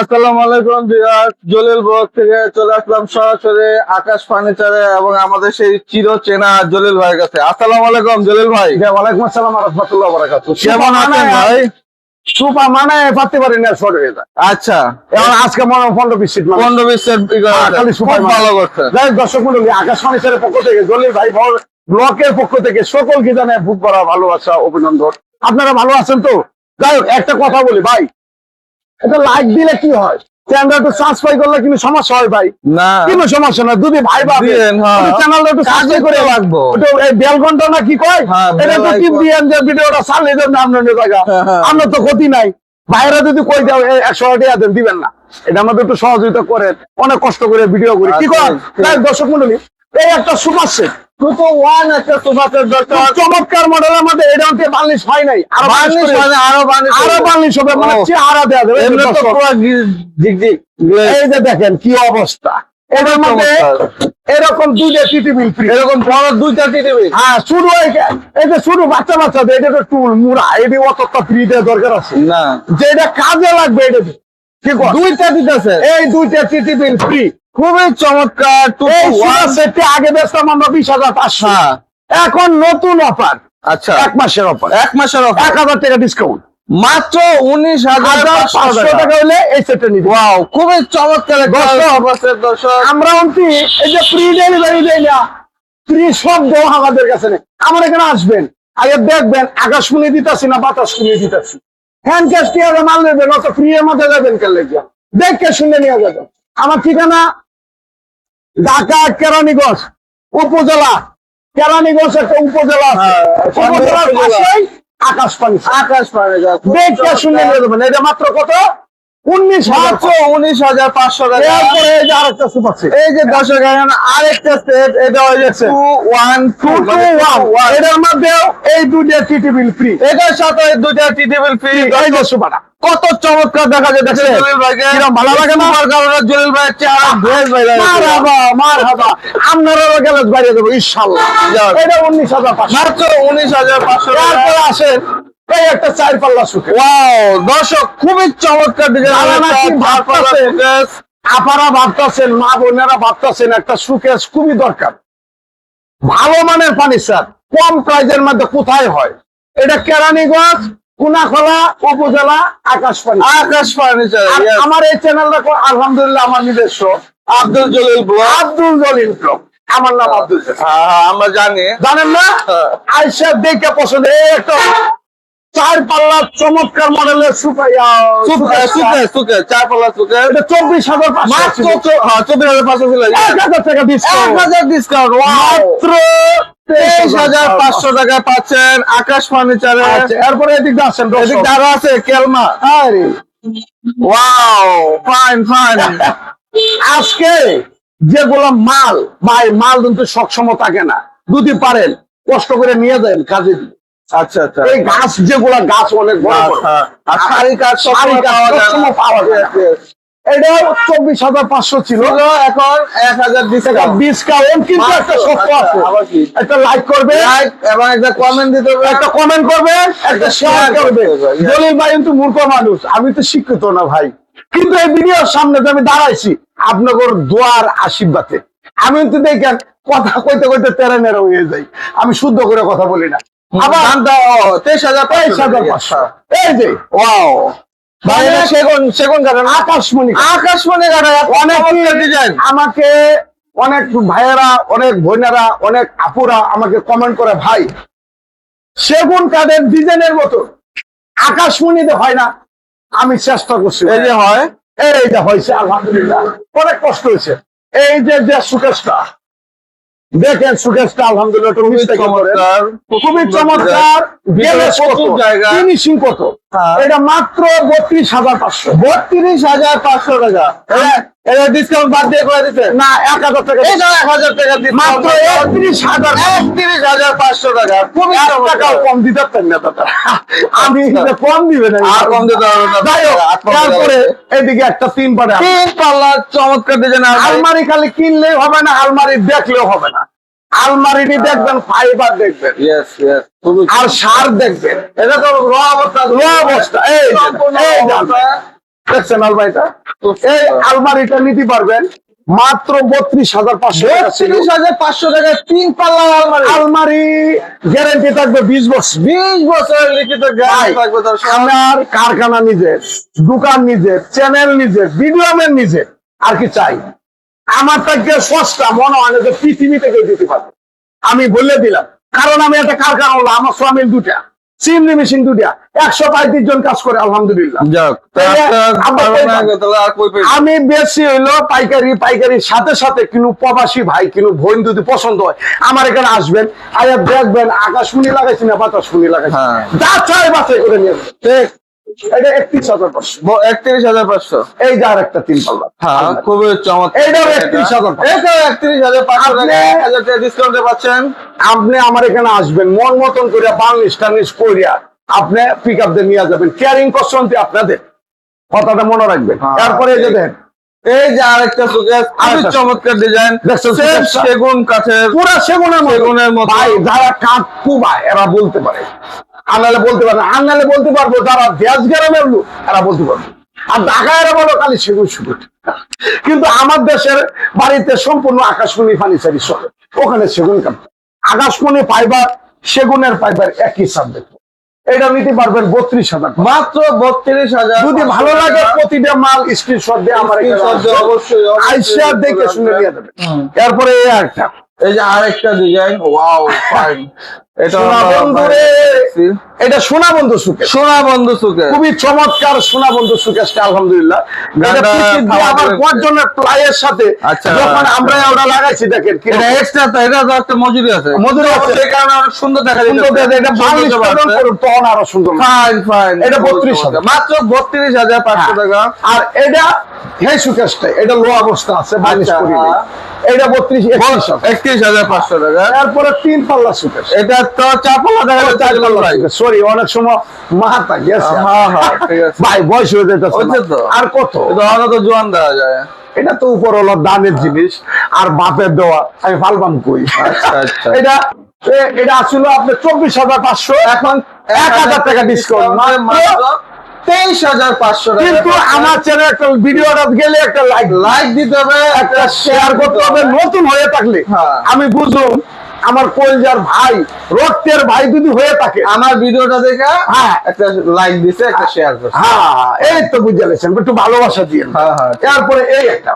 আসসালামু আলাইকুম বিরাট জলিল থেকে চলে আসলাম সরাসরি আকাশ ফার্নিচারে এবং আমাদের সেই চির চেনা জলিল ভাইয়ের কাছে। আসসালামু আলাইকুম জলিল ভাই। ওয়ালাইকুম আসসালাম রহমতুল্লাহ বারাকাতু কেমন আছেন ভাই? সুপা মানে পারতে পারি না শর্ট হয়ে যায়। আচ্ছা। এখন আজকে মনে হয় পনেরো বিশ সিট মানে পনেরো বিশ সেট খালি সুপার ভালো করছে। যাই দর্শক মন্ডলী আকাশ ফার্নিচারের পক্ষ থেকে জলিল ভাই ব্লকের পক্ষ থেকে সকলকে জানায় বুক করা ভালোবাসা অভিনন্দন। আপনারা ভালো আছেন তো? যাই হোক একটা কথা বলি ভাই এটা লাইক দিলে কি হয়? চ্যানেলটা একটু সাবস্ক্রাইব করলে কিন্তু সমস্যা হয় ভাই। না। কোনো সমস্যা না যদি ভাই ভাবে হ্যাঁ। চ্যানেলটা একটু সাবস্ক্রাইব করে রাখব লাগবো। এই বেল না কি কয়? এটা তো টিপ দিয়ে যে ভিডিওটা চালিয়ে দেন আপনার জায়গা। হ্যাঁ। আমরা তো ক্ষতি নাই। বাইরে যদি কই দাও একশো টাকা দেন দিবেন না। এটা আমাদের একটু সহযোগিতা করেন। অনেক কষ্ট করে ভিডিও করি। কি আচ্ছা, করেন। দর্শক মন্ডলী এই একটা সুপার সেট দুটো ওয়ান একটা দরকার। চমৎকার মডেলের মধ্যে এটা হচ্ছে বার্নিশ হয় নাই। আরও বার্নিশ বার্নিশ করে- মানে আরও বার্নিশ আরও বার্নিশ হবে মানে চেহারা দেওয়া যাবে এমনি তো পুরো গি- ঝিক ঝিক এই যে দেখেন কি অবস্থা। এটার মধ্যে এরকম দুইটা ফ্রি এরকম বড় দুইটা টিভি হ্যাঁ শুরু এই যে শুরু বাচ্চা বাচ্চাদের এটা তো টুল মুড়া এটি অতটা ফ্রি দরকার আছে। না। যেটা কাজে লাগবে এটা? দুইটা দিতেছে এই দুইটা টিটি বিল ফ্রি খুবই চমৎকার সেটটি আগে বেচতাম আমরা বিশ হাজার পাঁচশো হ্যাঁ এখন নতুন অফার আচ্ছা এক মাসের অফার এক মাসের offer। এক হাজার টাকা ডিসকাউন্ট মাত্র উনিশ হাজার পাঁচশো টাকা হলে এই সেটটা ওয়াও খুবই চমৎকার। আমরা অন্তি এই যে ফ্রি ডেলিভারি দেয় না ফ্রি দেওয়া আমাদের কাছে নেই আমার এখানে আসবেন আগে দেখবেন আকাশ শুনে দিতেছি না বাতাস শুনে দিতেছি হ্যান্ড ক্যাশ দিয়ে মাল নেবেন অত ফ্রি এর মধ্যে যাবেন কেন লেগে দেখে শুনে নিয়ে যাবেন আমার ঠিকানা ঢাকা কেরানীগঞ্জ উপজেলা। কেরানীগঞ্জ একটা উপজেলা। হ্যাঁ, উপজেলার উপজেলা। পাশেই আকাশ পানি আকাশ পারে যা দেখে শুনে নিয়ে যাবেন। এটা মাত্র কত? কত চমৎকার দেখা যায় কিরম ভালো লাগে না? সুপার কারণে জলিল ভাইয়ের চেহারা আপনারও গেলে বাইরে ইনশাল্লাহ এটা উনিশ হাজার পাঁচশো। উনিশ হাজার পাঁচশো আসেন এই একটা চার পাল্লা সুখে ওয়াও দর্শক খুবই চমৎকার ডিজাইন ভাবতেছেন, আপারা ভাবতেছেন মা বোনেরা ভাবতেছেন একটা সুকেশ খুবই দরকার। ভালো মানের ফার্নিচার কম প্রাইজের মধ্যে কোথায় হয়? এটা কেরানীগঞ্জ কুনাখলা উপজেলা আকাশ ফার্নিচার আকাশ ফার্নিচার আমার এই চ্যানেলটা আলহামদুলিল্লাহ আমার নিজস্ব। আব্দুল জলিল আব্দুল জলিল ব্লগ। আমার নাম আব্দুল হ্যাঁ, আমরা জানি। জানেন না? হ্যাঁ। আইসা দেখে পছন্দ। এই একটা চার পাল্লা চমৎকার মডেলের চার পাল্লা সুকে এটা চব্বিশ হাজার হ্যাঁ চব্বিশ হাজার পাঁচশো এক হাজার টাকা ডিসকাউন্ট হাজার ডিসকাউন্ট মাত্র তেইশ হাজার পাঁচশো টাকা পাচ্ছেন আকাশ ফার্নিচারে আচ্ছা, এরপরে এদিক দিয়ে আসেন এদিক আরও আছে কেলমা। আরে ওয়াও ফাইন ফাইন আজকে যেগুলো মাল ভাই মাল কিন্তু সবসময় থাকে না। যদি পারেন কষ্ট করে নিয়ে যান কাজে দিন। আচ্ছা আচ্ছা। এই গাছ যেগুলা গাছ অনেক বড় বড়। আর শাড়ি কাজ শাড়ি কাজ পাওয়া যায় না। সবসময় পাওয়া যায়। না। এটা চব্বিশ হাজার পাঁচশো ছিল। ছিল এখন এক হাজার ডিসকাউন্ট ডিসকাউন্ট কিন্তু একটা শক্ত আছে। একটা লাইক করবে। এবং একটা কমেন্ট দিতে হবে। একটা কমেন্ট করবে একটা শেয়ার করবে করতে হবে, yes. দলিল ভাই কিন্তু মূর্খ মানুষ। আমি তো শিক্ষিত না ভাই। কিন্তু এই ভিডিওর সামনে যে আমি দাঁড়াইছি আপনাদের দোয়ার আশীর্বাদে। আমি কিন্তু দেখেন কথা কইতে কইতে তেরে নেড়ে হয়ে যাই। আমি শুদ্ধ করে কথা বলি না। আবার দামটা তেইশ হাজার তেইশ হাজার পাঁচশো। এই যে। ওয়াও। ভাই সেগুন সেগুন কাঠের? আকাশমণি আকাশমণি কাঠের অনেক চমৎকার ডিজাইন আমাকে অনেক ভাইয়েরা অনেক বোনেরা অনেক আপুরা আমাকে কমেন্ট করে ভাই সেগুন কাঠের ডিজাইনের মতো আকাশমণিতে হয় না। আমি চেষ্টা করছি এই যে হয়। এই যে হয়েছে আলহামদুলিল্লাহ। অনেক কষ্ট হয়েছে। এই যে যে সুকেশটা দেখেন সুকেশটা আলহামদুলিল্লাহ খুবই চমৎকার। ফিনিশিং কত? হ্যাঁ। এটা মাত্র বত্রিশ হাজার পাঁচশো। বত্রিশ হাজার পাঁচশো টাকা। এটা- ডিসকাউন্ট বাদ দিয়ে করে দিতে না এক হাজার টাকা এটা এক হাজার টাকা মাত্র একত্রিশ হাজার। একত্রিশ হাজার পাঁচশো টাকা। খুবই টাকাও কম দিতে পারতেন না দাদা। আমি কম দিবে না। আর কম দিতে হবে না। যাই হোক, আট কম দিতে তারপরে এদিকে একটা তিন পারে তিন পাল্লা চমৎকার ডিজাইন আলমারি খালি কিনলেও হবে না আলমারি দেখলেও হবে না। আলমারিটি দেখবেন ফাইবার দেখবেন। আর সার দেখবেন। এটা তো র অবস্থা। র অবস্থা, এই এই অবস্থা। দেখছেন আলমারিটা এই আলমারিটা নিতে পারবেন। মাত্র বত্রিশ হাজার পাঁচশো বত্রিশ হাজার পাঁচশো টাকায় তিন পাল্লা আলমারি। আলমারি গ্যারেন্টি থাকবে বিশ বছর। বিশ বছরের লিখিত আমার কারখানা নিজের দোকান নিজের চ্যানেল নিজের ভিডিও ম্যান নিজের। আর কি চাই? আমার থেকে সস্তা মনে হয় না যে পৃথিবী থেকে দিতে পারবে। আমি বলে দিলাম কারণ আমি একটা কারখানা হলো আমার স্বামীর দুটা চিমনি মেশিন দুটা একশো পঁয়ত্রিশ জন কাজ করে আলহামদুলিল্লাহ যাক তাহলে তাহলে আমরা পারব না, কইতাম। তাহলে আর কই পাইবো? আমি বেশি হইল পাইকারি পাইকারির সাথে সাথে কিনু প্রবাসী ভাই কিনু বোন যদি পছন্দ হয় আমার এখানে আসবেন আর দেখবেন আকাশমণি লাগাইছি না বাতাসমণি লাগাইছি হ্যাঁ। যা চাই বাছাই করে নিয়ে ঠিক। এটা একত্রিশ হাজার পাঁচশো একত্রিশ হাজার পাঁচশো এই যার একটা তিন পাল্লা হ্যাঁ খুবই চমৎকার এইটাও 31,000 টাকা। একত্রিশ হাজার পাঁচশো টাকা আপনি- এক হাজার টাকা ডিসকাউন্টে পাচ্ছেন আপনি আমার এখানে আসবেন মন মতন করে বাংলিশ টাংলিশ করিয়া আপনি পিক আপ দিয়ে নিয়ে যাবেন। কেয়ারিং কষ্ট আপনাদের। কথাটা মনে রাখবেন। হ্যাঁ, তারপরে যে। দেন এই যে আরেকটা সুকেস খুবই চমৎকার ডিজাইন? সেগুন কাঠের পুরা সেগুনের সেগুনের মতো। ভাই যারা কাঠ কুবায় এরা বলতে পারে। আনালে বলতে পারে আনালে বলতে পারব যারা দেশ গ্রামের লোক এরা বলতে পারবে। আর ঢাকা এরা বলো খালি সেগুন শুধু কিন্তু আমার দেশের বাড়িতে সম্পূর্ণ আকাশমণি ফার্নিচারি চলে। ওখানে সেগুন কাঠ। আকাশমণি ফাইবার সেগুনের ফাইবার একই সাবজেক্ট এটা নিতে পারবেন বত্রিশ হাজার মাত্র বত্রিশ হাজার যদি ভালো লাগে প্রতিটা মাল স্ক্রিনশট দিয়ে আমার। অবশ্যই, আইসা দেখে শুনে নিয়ে যাবে। এরপরে একটা এই যে আরেকটা ডিজাইন ওয়াও ফাইন এটা সোনা বন্ধু। এটা সোনা বন্ধু সুখে সুকে খুবই চমৎকার সোনা বন্ধু সুকেশটা আলহামদুলিল্লাহ। আবার যাবে। প্লাইয়ের সাথে আচ্ছা, যখন। আমরা ওটা লাগাইছি দেখেন এটা এক্সট্রা তো এটা তো একটা মজুরি আছে। মজুরি আছে। সেই কারণে অনেক সুন্দর দেখা সুন্দর এটা বাংলিশ প্রদান করুন তখন আরও সুন্দর। ফাইন ফাইন এটা 32,000 মাত্র বত্রিশ হাজার পাঁচশো টাকা। আর এটা হে সুকেশটা এটা লো অবস্থা আছে বাংলিশ আচ্ছা, করি হ্যাঁ। এটা বত্রিশ একত্রিশ একত্রিশ হাজার পাঁচশো টাকা। তারপরে তিন পাল্লা সুকেশ। এটা তো চাপালা দেখা যাচ্ছে চার সরি অনেক সময় মাথা গেছে। হ্যাঁ হ্যাঁ ভাই বয়স হয়ে। আর কত? অনেক তো জোয়ান দেওয়া যায়। এটা তো উপর হলো দানের জিনিস আর বাপের দেওয়া। আমি ফালবাম কই? আচ্ছা, আচ্ছা। এটা এটা আসলে আপনার চব্বিশ হাজার পাঁচশো। এখন এক হাজার টাকা ডিসকাউন্ট তেইশ হাজার পাঁচশো টাকা। কিন্তু আমার চ্যানেল একটা ভিডিওটা গেলে একটা লাইক লাইক দিতে হবে একটা শেয়ার করতে হবে নতুন হয়ে থাকলে। আমি বুঝুন আমার কলজার ভাই রক্তের ভাই যদি হয়ে থাকে। আমার ভিডিওটা দেখে হ্যাঁ। একটা লাইক দিছে একটা শেয়ার করছে। হ্যাঁ এই তো বুঝে গেছেন একটু ভালোবাসা দিয়ে। হ্যাঁ, হ্যাঁ। এরপরে এই একটা।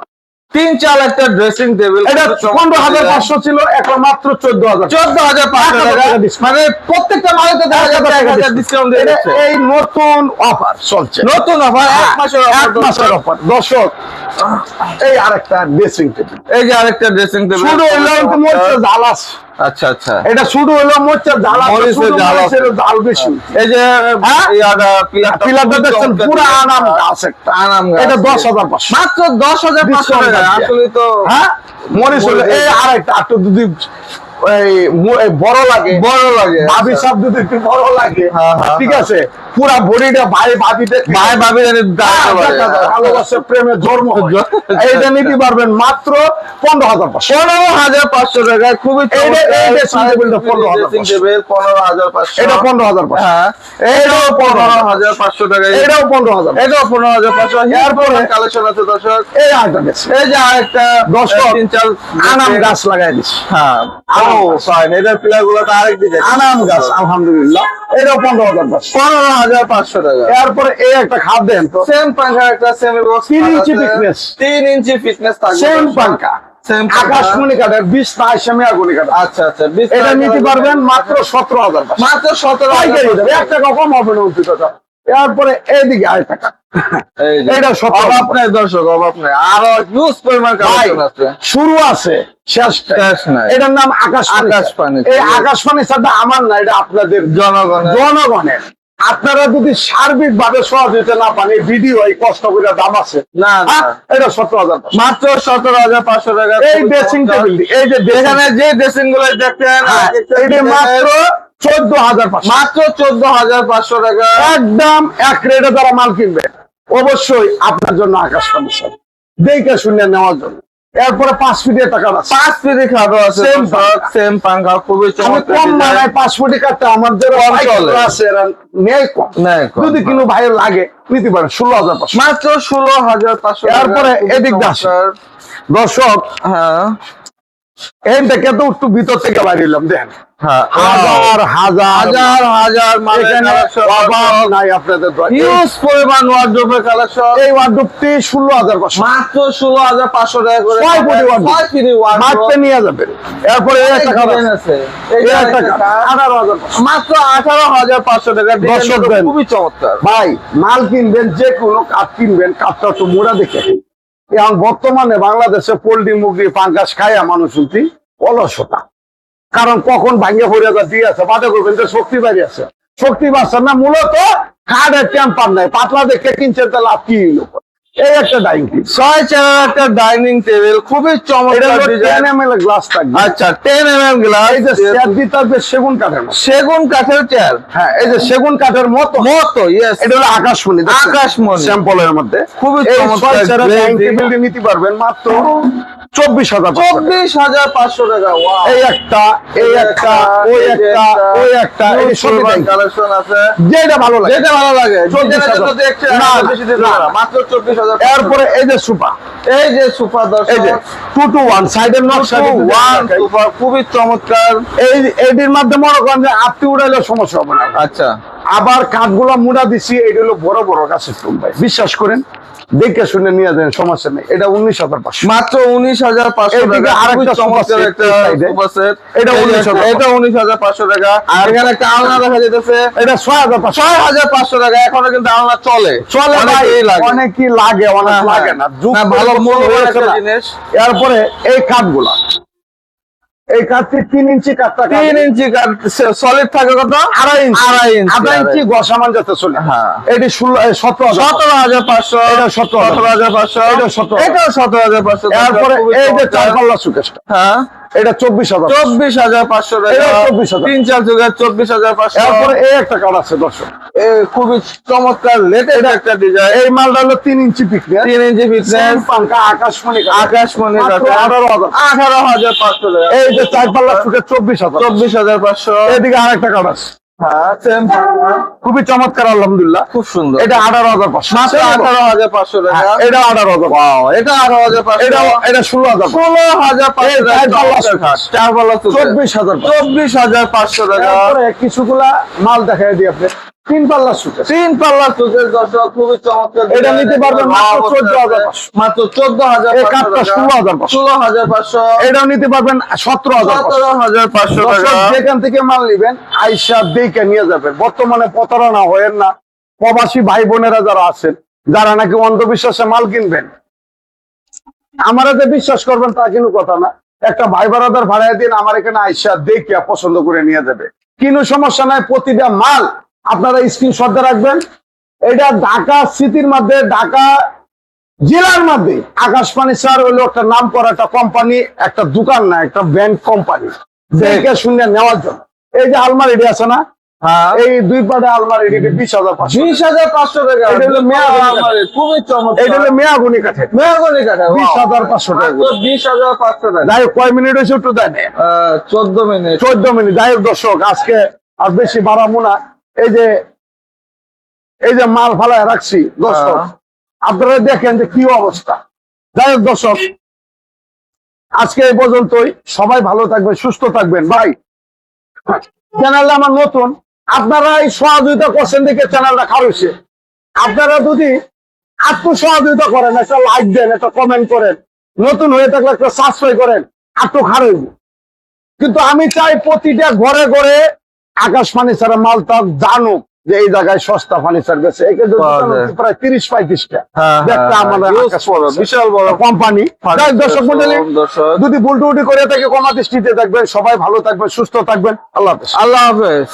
তিন চাল একটা ড্রেসিং টেবিল এটা পনেরো হাজার পাঁচশো ছিল এখন মাত্র চোদ্দ হাজার। চোদ্দ হাজার পাঁচশো টাকা। মানে প্রত্যেকটা মালেতে দেখা যাচ্ছে এক হাজার ডিসকাউন্ট এই নতুন অফার চলছে। নতুন অফার এক মাসের এক মাসের অফার দর্শক এই আরেকটা ড্রেসিং টেবিল এই যে আরেকটা ড্রেসিং টেবিল শুধু আচ্ছা আচ্ছা এটা শুরু হলো। মরিচের ঝাল বেশি এই যে হ্যাঁ? পিলারটা দেখছেন পুরো আনাম গাছ একটা গাছ। এটা দশ হাজার পাঁচশো মাত্র দশ হাজার পাঁচশো টাকা। আসলে তো হ্যাঁ মরিচ হলো এই আরেকটা একটু এই বড় লাগে। বড় লাগে ভাবি। একটু বড় লাগে। হ্যাঁ, হ্যাঁ, ঠিক হ্যাঁ। আছে? পুরা বডিটা ভাই ভাবি ভাই ভাবি জানি দাঁড়াতে পারে। ভালোবাসে প্রেমে জন্ম এইটা নিতে পারবেন মাত্র পনেরো হাজার পনেরো হাজার পাঁচশো টাকা খুবই পনেরো হাজার পাঁচশো। পনেরো হাজার পাঁচশো। এটা পনেরো হাজার পাঁচশো। হ্যাঁ। এটাও পনেরো হাজার পাঁচশো টাকা এটাও পনেরো হাজার এটাও পনেরো হাজার পাঁচশো। এরপরে কালেকশন আছে দর্শক। এই আরেকটা এই যে আরেকটা দর্শক, তিন আনাম গাছ লাগাই দিচ্ছি। হ্যাঁ। গাছ। এটার পিলারগুলো তো আরেক আনাম গাছ আলহামদুলিল্লাহ। পনেরো হাজার পাঁচশো পনেরো হাজার পাঁচশো টাকা। এরপরে এই একটা খাপ দেন তো। সেম পাঙ্খা একটা সেমি তিন ইঞ্চি thickness। তিন ইঞ্চি ফিটনেস থাকবে। সেম আকাশমণি কাঠের বিশ না আগুনি কাঠ আচ্ছা আচ্ছা এটা নিতে পারবেন মাত্র সতেরো হাজার মাত্র সতেরো পাইকারি দেবে এক টাকা কম হবে না এরপরে এইদিকে আয় টাকা। এটা সতেরো অভাব দর্শক অভাব নাই। আরও হিউজ পরিমাণ কালেকশন আছে। শুরু আছে শেষ শেষ নাই। এটার নাম আকাশ আকাশ পানি। এই আকাশ পানি ছাড়া আমার না এটা আপনাদের জনগণের। জনগণের। আপনারা যদি সার্বিক ভাবে সহযোগিতা না পান এই ভিডিও এই কষ্ট করে দাম আছে। না হ্যাঁ, এটা সতেরো হাজার মাত্র সতেরো হাজার পাঁচশো টাকা। এই ড্রেসিং টেবিল এই যে যে ড্রেসিংগুলো দেখতেন হ্যাঁ, মাত্র চোদ্দ হাজার মাত্র চোদ্দ হাজার পাঁচশো টাকা। একদম এক রেটে যারা মাল কিনবে অবশ্যই আপনার জন্য আকাশ দেখে শুনে নেওয়ার জন্য। এরপরে পাঁচ ফিটের টাকা পাঁচ পিটি খাটো আছে। সেম পাঙ্খা খুবই কম। পাঁচ ফুটি কাঠটা আমাদের কম আছে কম। যদি হ্যাঁ। কিনো ভাইয়ের লাগে নিতে পারেন ষোলো হাজার পাঁচশো। মাত্র ষোলো হাজার পাঁচশো এরপরে এদিক দিয়ে আসি। দর্শক হ্যাঁ। তো একটু ভিতর থেকে বাইরিলাম দেখেন। হ্যাঁ। হাজার হাজার হাজার হাজার এখানে অভাব নাই আপনাদের হিউজ পরিমাণ ওয়ার্ড্রোপের কালেকশন এই ওয়ার্ডরোবটি ষোলো হাজার পাঁচশো। মাত্র ষোলো হাজার পাঁচশো টাকা করে ছয় ফুটি wardrobe। ছয় ফুটি wardrobe। মারতে নিয়ে যাবেন। এরপরে একটা আছে। আঠারো হাজার মাত্র আঠারো হাজার পাঁচশো টাকা। ডিজাইনটা দর্শক তো খুবই চমৎকার। ভাই মাল কিনবেন যে কোনো কাঠ কিনবেন কাঠটা একটু মোড়া দেখে। এখন বর্তমানে বাংলাদেশে পোল্ট্রি, মুরগি পাঙ্কাশ খায় মানুষ উঠি অলসতা কারণ কখন ভাঙ্গে পড়ে দিয়ে আছে বাধা করবেন যে শক্তি বাড়ি আছে শক্তি বাড়ছে না, মূলত কার্ডের টেম্পার নাই, পাতলা দেখে কিনছে লাভ কি? এই একটা ডাইং ছয় চেয়ারের একটা ডাইনিং টেবিল খুবই চমৎকার ডিজাইন এম গ্লাস থাকবে। আচ্ছা টেন এম এম গ্লাস এই যে চেয়ার দিতে হবে সেগুন কাঠের সেগুন কাঠের চেয়ার হ্যাঁ এই যে সেগুন কাঠের মতো। মতো ইয়েস এটা হলো আকাশমণি আকাশমণি। স্যাম্পলের মধ্যে। খুবই চমৎকার। ডাইনিং নিতে পারবেন মাত্র চব্বিশ হাজার পাঁচশো টাকা। চব্বিশ হাজার পাঁচশো টাকা এই একটা এই একটা ওই একটা ওই একটা কালেকশন আছে। যেটা ভালো লাগে। যেটা ভালো লাগে। চব্বিশ হাজার। মাত্র চব্বিশ হাজার এরপরে এই যে সুপা এই যে সুপার এই যে দর্শক টু টু ওয়ান সাইডের নকশা ওয়ান সুপার খুবই চমৎকার। এই এটির মাধ্যমে মনে করেন যে আপনি উড়াইলে সমস্যা হবে না। আচ্ছা। আবার কাঠগুলো মুড়া দিছি এটা হলো বড় বড় গাছের টুম ভাই বিশ্বাস করেন দেখে শুনে নিয়ে যান সমস্যা নেই। এটা উনিশ হাজার পাঁচশো। মাত্র উনিশ হাজার পাঁচশো টাকা। আরেকটা খুবই চমৎকার একটা এই কাপগুলা এটা এই যে 19,500 এটা উনিশ হাজার পাঁচশো টাকা। আর এখানে একটা আলনা দেখা যেতেছে এটা ছয় হাজার পাঁচশো। ছয় হাজার পাঁচশো টাকা। এখনও কিন্তু আলনা চলে। চলে লাগে। অনেকই লাগে অনেক হ্যাঁ, লাগে না। ভালো জিনিস। এরপরে এই কাঠগুলা এই কাঠটি তিন ইঞ্চি কাঠটা তিন ইঞ্চি সলিড থাকে কত? আড়াই ইঞ্চি। আড়াই ইঞ্চি, আড়াই ইঞ্চি। গসামান যাতে চলে। হ্যাঁ। এটি সতেরো সতেরো হাজার পাঁচশো। এটা 17,000 সতেরো হাজার পাঁচশো। এটা 17,000 এটাও সতেরো হাজার পাঁচশো। খুবই এই যে চার পাল্লা সুকেশটা হ্যাঁ। এটা চব্বিশ হাজার। চব্বিশ হাজার পাঁচশো এটাও 24,000 তিন চার যুগের চব্বিশ হাজার পাঁচশো। এরপরে এই একটা কাঠ আছে দর্শক। খুবই চমৎকার লেটেস্ট একটা ডিজাইন এই মালটা হলো তিন ইঞ্চি পিকনিক তিন ইঞ্চি ফিটনেস পাঙ্কা আকাশমণি আকাশমণি আঠারো হাজার। আঠারো হাজার পাঁচশো এই যে চার পাল্লা সুকেশ চব্বিশ হাজার। চব্বিশ হাজার পাঁচশো। এদিকে আরেকটা কাঠ আছে। হ্যাঁ খুবই চমৎকার আলহামদুলিল্লাহ। খুব সুন্দর। এটা আঠারো হাজার পাঁচশো। মাত্র আঠারো হাজার পাঁচশো টাকা। হ্যাঁ, এটা আঠারো হাজার এটা আঠারো হাজার এটা এটা ষোলো হাজার ষোলো হাজার চার পাল্লা। চব্বিশ হাজার চব্বিশ হাজার পাঁচশো। টাকা। কিছুগুলা মাল দেখাই দিই আপনি তিন পাল্লা সুকেশ তিন পাল্লা সুকেশ দর্শক খুবই চমৎকার এটা নিতে পারবেন মাত্র 14,500 আছে। মাত্র চোদ্দ হাজার কাঠটা 16,500 ষোলো হাজার পাঁচশো। এটাও নিতে পারবেন সতেরো হাজার সতেরো হাজার পাঁচশো যেখান থেকে মাল নিবেন আইসা দেখে নিয়ে যাবেন। বর্তমানে প্রতারণা হয়েন না। প্রবাসী ভাই বোনেরা যারা আছেন যারা নাকি অন্ধবিশ্বাসে মাল কিনবেন আমারা যে বিশ্বাস করবেন তা কিন্তু কথা না। একটা ভাই বারাদার ভাড়ায় দিন আমার এখানে আইসা দেখে পছন্দ করে নিয়ে যাবে। কোনো সমস্যা নাই প্রতিটা মাল আপনারা স্ক্রিনশট দিয়ে রাখবেন। এটা ঢাকা সিটির মধ্যে ঢাকা জেলার মধ্যে। আকাশ ফার্নিচার হলো একটা নাম করা একটা কোম্পানি একটা দোকান না একটা ব্যাংক কোম্পানি দেখে শুনে নেওয়ার জন্য। এই যে আলমারিটি আছে না? হ্যাঁ। এই দুই পাটে আলমারি বিশ হাজার পাঁচশো বিশ হাজার পাঁচশো টাকা। এটা হলো মেয়াগুনি খুবই চমৎকার। এইটা হলো মেয়াগুনি কাঠে মেয়াগুনি কাঠে বিশ হাজার পাঁচশো টাকা। বিশ হাজার পাঁচশো টাকা। যাই কয় মিনিট হয়েছে একটু চোদ্দ মিনিট। চোদ্দ মিনিট। যাই হোক দর্শক আজকে আর বেশি বাড়াবো না। এই যে এই যে মাল ফালায় রাখছি দর্শক হ্যাঁ। আপনারা দেখেন যে কি অবস্থা। যাই হোক দর্শক আজকে এই পর্যন্তই। সবাই ভালো থাকবেন সুস্থ থাকবেন। ভাই চ্যানেলটা আমার নতুন। আপনারা এই সহযোগিতা করছেন দেখে চ্যানেলটা খারুছে আপনারা যদি আত্মসহযোগিতা করেন একটা লাইক দেন একটা কমেন্ট করেন নতুন হয়ে থাকলে একটা সাবস্ক্রাইব করেন আত্ম খারইব কিন্তু আমি চাই প্রতিটা ঘরে ঘরে আকাশ ফার্নিচারের মালটা জানুক যে এই জায়গায় সস্তা ফার্নিচার গেছে। প্রায় তিরিশ পঁয়ত্রিশটা। হ্যাঁ, হ্যাঁ, ফার্নিচার। বিশাল বড় কোম্পানি। দর্শক মন্ডলী যদি ভুল করে থাকে কমা দৃষ্টিতে থাকবেন সবাই ভালো থাকবেন সুস্থ থাকবেন। আল্লাহ হাফেজ। আল্লাহ হাফেজ।